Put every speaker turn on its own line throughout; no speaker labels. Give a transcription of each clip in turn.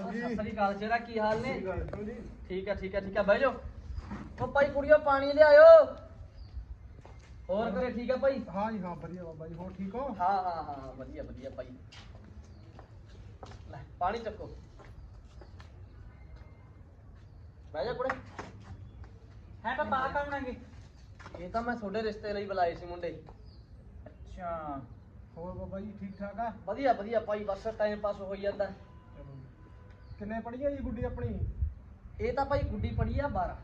ਅਕਾਲ ਜੀ
ਸਤਿ ਸ੍ਰੀ ਅਕਾਲ ਜਿਹੜਾ ਕੀ ਹਾਲ ਨੇ?
ਸਤਿ ਸ੍ਰੀ ਅਕਾਲ ਜੀ?
ਠੀਕ ਹੈ ਠੀਕ ਹੈ ਬਹਿ ਜਾਓ। ਉਹ ਭਾਈ ਕੁੜੀਓ ਪਾਣੀ ਲਿਆਇਓ। ਹੋਰ ਕਰੇ ਠੀਕ ਹੈ ਭਾਈ?
ਹਾਂ ਜੀ ਹਾਂ ਵਧੀਆ ਬਾਬਾ ਜੀ ਹੋਰ ਠੀਕ ਹੋ?
ਹਾਂ ਹਾਂ ਹਾਂ ਵਧੀਆ ਵਧੀਆ ਭਾਈ। ਲੈ ਪਾਣੀ ਚੱਕੋ। ਬਹਿ ਜਾ ਕੁੜੇ।
ਹੈ ਪਾਪਾ ਆ ਕੌਣ ਹੈਗੇ?
ਇਹ ਤਾਂ ਮੈਂ ਤੁਹਾਡੇ ਰਿਸ਼ਤੇ ਲਈ ਬੁਲਾਏ ਸੀ ਮੁੰਡੇ।
ਅੱਛਾ।
ਹੋਰ ਬਾਬਾ ਜੀ ਠੀਕ ਠਾਕ ਆ?
ਵਧੀਆ ਵਧੀਆ ਭਾਈ ਬਸ ਟਾਈਮ ਪਾਸ ਹੋਈ ਜਾਂਦਾ।
ਕਿੰਨੇ ਪੜੀਆਂ ਜੀ ਗੁੱਡੀ ਆਪਣੀ?
ਇਹ ਤਾਂ ਭਾਈ ਗੁੱਡੀ ਪੜੀ ਆ 12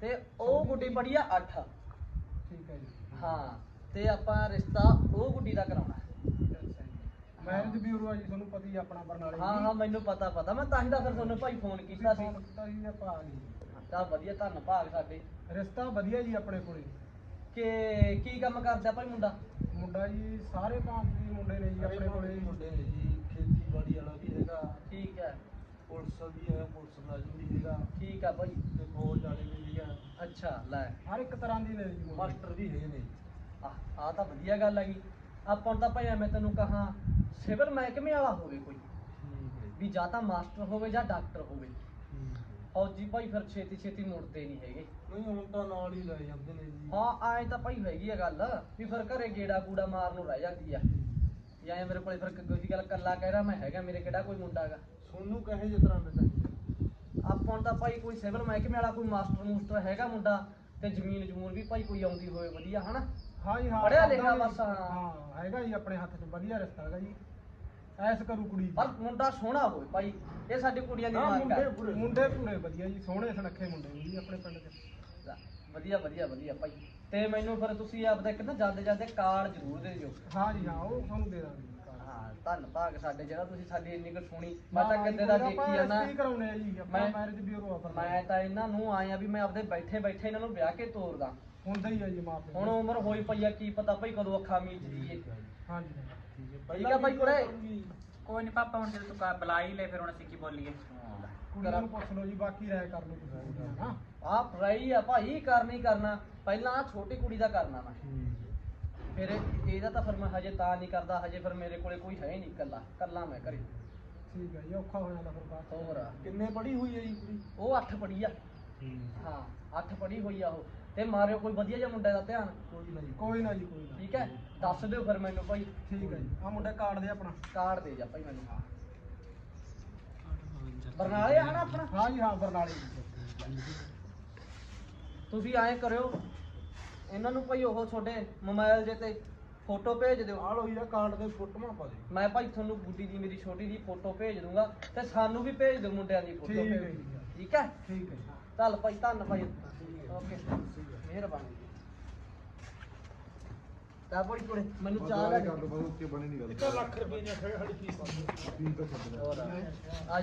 ਤੇ ਉਹ ਗੁੱਡੀ ਪੜੀ ਆ 8
ਠੀਕ ਹੈ ਜੀ।
ਹਾਂ ਤੇ ਆਪਾਂ ਰਿਸ਼ਤਾ ਉਹ ਗੁੱਡੀ ਦਾ ਕਰਾਉਣਾ।
ਮੈਰਿਜ ਬਿਊਰੋ ਆ ਜੀ ਤੁਹਾਨੂੰ ਪਤਾ ਹੀ ਆ ਆਪਣਾ ਬਰਨਾਲੇ
ਹਾਂ ਹਾਂ ਮੈਨੂੰ ਪਤਾ ਪਤਾ। ਮੈਂ ਤਾਂ ਹੀ ਤਾਂ ਫਿਰ ਤੁਹਾਨੂੰ ਭਾਈ ਫੋਨ ਕੀਤਾ ਸੀ।
ਫੋਨ ਕੀਤਾ ਸੀ ਆਪਾਂ ਆ ਗਏ
ਤਾਂ ਵਧੀਆ ਧੰਨ ਭਾਗ ਸਾਡੇ।
ਰਿਸ਼ਤਾ ਵਧੀਆ ਜੀ ਆਪਣੇ ਕੋਲੇ।
ਕਿ ਕੀ ਕੰਮ ਕਰਦਾ ਭਾਈ ਮੁੰਡਾ?
ਮੁੰਡਾ ਜੀ ਸਾਰੇ ਭਾਂਤ ਦੇ ਮੁੰਡੇ ਨੇ ਜੀ ਆਪਣੇ ਕੋਲੇ।
ਮੁੰਡੇ ਨੇ ਜੀ ਖੇਤੀਬਾੜੀ ਵਾਲਾ ਵੀ ਹੈਗਾ।
ਠੀਕ ਹੈ।
ਪੁਲਿਸ ਵੀ ਹੈ ਪੁਲਿਸ ਮੁਲਾਜ਼ਮ ਵੀ ਹੈਗਾ।
ਠੀਕ ਆ ਭਾਈ।
ਤੇ ਫੌਜ ਵਾਲੇ ਵੀ ਹੈਗਾ
ਅੱਛਾ ਲੈ।
ਹਰ ਇੱਕ ਤਰ੍ਹਾਂ ਦੀ ਨੇ ਜੀ।
ਮਾਸਟਰ ਵੀ ਹੈਗੇ ਨੇ।
ਆ ਆ ਤਾਂ ਵਧੀਆ ਗੱਲ ਹੈਗੀ ਆਪਾਂ ਨੂੰ ਤਾਂ ਭਾਈ ਐਵੇਂ ਤੈਨੂੰ ਕਹਾ ਸਿਵਲ ਮਹਿਕਮੇ ਵਾਲਾ ਹੋਵੇ ਕੋਈ।
ਠੀਕ ਹੈ
ਵੀ ਜਾਂ ਤਾਂ ਮਾਸਟਰ ਹੋਵੇ ਜਾਂ ਡਾਕਟਰ ਹੋਵੇ। ਫੌਜੀ ਭਾਈ ਫਿਰ ਛੇਤੀ ਛੇਤੀ ਮੁੜਦੇ ਨਹੀਂ ਹੈਗੇ।
ਨਹੀਂ ਹੁਣ ਤਾਂ ਨਾਲ ਹੀ ਲੈ ਜਾਂਦੇ ਨੇ ਜੀ।
ਹਾਂ ਆਏ ਤਾਂ ਭਾਈ ਹੈਗੀ ਆ ਗੱਲ। ਵੀ ਫਿਰ ਘਰੇ ਗੇੜਾ ਕੂੜਾ ਮਾਰਨ ਨੂੰ ਰਹਿ ਜਾਂਦੀ ਆ। ਜਾਂ ਮੇਰੇ ਕੋਲੇ ਫਿਰ ਕੋਈ ਗੱਲ ਕੱਲਾ ਕਹਿ ਰਿਹਾ ਮੈਂ ਹੈਗਾ ਮੇਰੇ ਕਿਹੜਾ ਕੋਈ ਮੁੰਡਾ ਹੈਗਾ?
ਸੋਨੂੰ ਕਹੇ ਜਿਸ ਤਰ੍ਹਾਂ ਦੇ ਚਾਹੀਦੇ
ਆਪਾਂ ਨੂੰ ਤਾਂ ਭਾਈ ਕੋਈ ਸਿਵਲ ਮਹਿਕਮੇ ਵਾਲਾ ਕੋਈ ਮਾਸਟਰ ਮੂਸਟਰ ਹੈਗਾ ਮੁੰਡਾ ਤੇ ਜ਼ਮੀਨ ਜਮੂਨ ਵੀ ਭਾਈ ਕੋਈ ਆਉਂਦੀ ਹੋਵੇ ਵਧੀਆ ਹਨਾ?
ਹਾਂ ਜੀ ਹਾਂ
ਪੜ੍ਹਿਆ ਲਿਖਿਆ। ਬਸ, ਹਾਂ।
ਹਾਂ ਹੈਗਾ ਜੀ ਆਪਣੇ ਹੱਥ 'ਚ ਵਧੀਆ ਰਿਸ਼ਤਾ ਹੈਗਾ ਜੀ। ਐਸ ਕਰੂ ਕੁੜੀ।
ਪਰ ਮੁੰਡਾ ਸੋਹਣਾ ਹੋਵੇ ਭਾਈ ਇਹ ਸਾਡੀ ਕੁੜੀਆਂ ਦੀ
ਹਾਂ,
ਮੰਗ
ਮੁੰਡੇ
ਹੈ
ਪੂਰੇ ਮੁੰਡੇ ਪੂਰੇ ਵਧੀਆ ਜੀ ਸੋਹਣੇ ਸੁਨੱਖੇ ਮੁੰਡੇ ਨੇ ਜੀ ਆਪਣੇ ਪਿੰਡ 'ਚ
ਵਧੀਆ ਵਧੀਆ ਵਧੀਆ ਭਾਈ। ਤੇ ਮੈਨੂੰ ਫਿਰ ਤੁਸੀਂ ਆਪਦਾ ਇੱਕ ਨਾ ਜਾਂਦੇ ਜਾਂਦੇ ਕਾਰਡ ਜ਼ਰੂਰ ਦੇ ਦਿਓ।
ਹਾਂ ਜੀ ਹਾਂ ਉਹ ਤੁਹਾਨੂੰ ਦੇ ਦਾਂਗੇ। ਜੀ।
ਹਾਂ ਧੰਨ ਭਾਗ ਸਾਡੇ ਜਿਹੜਾ ਤੁਸੀਂ ਸਾਡੀ ਇੰਨੀ ਕੁ ਸੁਣੀ ਮੈਂ ਤਾਂ ਕਿਤੇ ਦਾ ਦੇਖੀ ਜਾਂਦਾ
ਕੀ ਕਰਾਉਣੇ ਆ ਜੀ ਆਪਣਾ
ਮੈਂ-
ਮੈਰਿਜ ਬਿਊਰੋ ਆ ਫਿਰ।
ਮੈਂ ਤਾਂ ਇਹਨਾਂ ਨੂੰ ਆਇਆ ਵੀ ਮੈਂ ਆਪਦੇ ਬੈਠੇ ਬੈਠੇ ਇਹਨਾਂ ਨੂੰ ਵਿਆਹ ਕੇ ਤੋਰਦਾ।
ਹੁੰਦਾ ਹੀ ਆ ਜੀ ਮਾਪੇ
ਹੁਣ ਉਮਰ ਹੋਈ ਪਈ ਆ ਕੀ ਪਤਾ ਭਾਈ ਕਦੋਂ ਅੱਖਾਂ ਮੀਚ ਜੀਏ
ਹਾਂ ਜੀ
ਠੀਕ
ਆ ਭਾਈ ਕੁੜੇ
ਕੋਈ ਨਹੀਂ ਪਾਪਾ ਹੁਣ ਜਦੋਂ ਤੂੰ ਕਾ- ਬੁਲਾ ਹੀ ਲੈ ਫਿਰ ਹੁਣ ਅਸੀਂ ਕੀ ਬੋਲੀਏ?
ਕੁੜੀਆਂ ਨੂੰ ਪੁੱਛ ਲਓ ਜੀ ਬਾਕੀ ਰਾਇ ਕਰ ਲਓ ਤੁਸੀਂ ਹਾਂ
ਆਪ ਰਹੀ ਆ ਭਾਈ ਕਰਨੀ ਕਰਨਾ। ਪਹਿਲਾਂ ਆਹ ਛੋਟੀ ਕੁੜੀ ਦਾ ਕਰਨਾ ਮੈਂ। ਫਿਰ ਇਹ- ਇਹਦਾ ਤਾਂ ਫਿਰ ਮੈਂ ਹਜੇ ਤਾਂ ਨਹੀਂ ਕਰਦਾ ਹਜੇ ਫਿਰ ਮੇਰੇ ਕੋਲੇ ਕੋਈ ਹੈ ਹੀ ਨਹੀਂ ਇਕੱਲਾ। ਇਕੱਲਾ ਮੈਂ ਘਰੇ।
ਠੀਕ ਹੈ ਜੀ ਔਖਾ ਹੋ ਜਾਂਦਾ ਫਿਰ ਬਾਅਦ।
ਹੋਰ
ਕਿੰਨੇ ਪੜ੍ਹੀ ਹੋਈ ਹੈ ਜੀ ਕੁੜੀ?
ਉਹ 8 ਪੜੀ ਆ।
ਠੀਕ
ਹਾਂ 8 ਪੜੀ ਹੋਈ ਆ ਉਹ। ਤੇ ਮਾਰਿਓ ਕੋਈ ਵਧੀਆ ਜਿਹਾ ਮੁੰਡੇ ਦਾ ਧਿਆਨ।
ਕੋਈ ਨਹੀਂ
ਕੋਈ ਨਾ ਜੀ ਕੋਈ ਨਾ।
ਠੀਕ ਹੈ? ਦੱਸ ਦਿਓ ਫਿਰ ਮੈਨੂੰ ਭਾਈ।
ਠੀਕ ਹੈ ਜੀ। ਆ ਮੁੰਡਾ ਕਾਰਡ ਦੇ ਆਪਣਾ।
ਕਾਰਡ ਦੇ ਜਾ ਭਾਈ ਮੈਨੂੰ। ਬਰਨਾਲੇ ਆ ਨਾ ਆਪਣਾ?
ਹਾਂ ਜੀ ਹਾਂ ਬਰਨਾਲੇ ਜੀ।
ਤੁਸੀਂ ਐਂ ਕਰਿਓ ਇਹਨਾਂ ਨੂੰ ਭਾਈ ਉਹ ਤੁਹਾਡੇ ਮੋਬਾਈਲ ਜੇ ਤੇ ਫੋਟੋ ਭੇਜ ਦਿਓ।
ਆ ਲੋ ਇਹਦਾ ਕਾਰਡ ਦੇ ਫੋਟੋਆਂ ਪਾ ਦੇ
ਮੈਂ ਭਾਈ ਤੁਹਾਨੂੰ ਗੁੱਡੀ ਦੀ ਮੇਰੀ ਛੋਟੀ ਦੀ ਫੋਟੋ ਭੇਜ ਦੂੰਗਾ ਤੇ ਸਾਨੂੰ ਵੀ ਭੇਜ ਦਿਓ ਮੁੰਡਿਆਂ ਦੀ ਫੋਟੋ
ਠੀਕ ਹੈ ਜੀ।
ਠੀਕ ਹੈ?
ਠੀਕ ਹੈ ਜੀ।
ਚੱਲ ਭਾਈ ਧੰਨ ਭਾਈ। ਓਕੇ। ਮਿਹਰਬਾਨੀ ਤਾਂ ਬੜੀ ਕੁੜੇ ਮੈਨੂੰ ਚਾਹ ਲੈ ਕੇ
ਇੱਕ ਲੱਖ ਰੁਪਏ ਨੇ ਖੜੇ ਸਾਡੀ ਫੀਸ
ਹੋਰ ਆ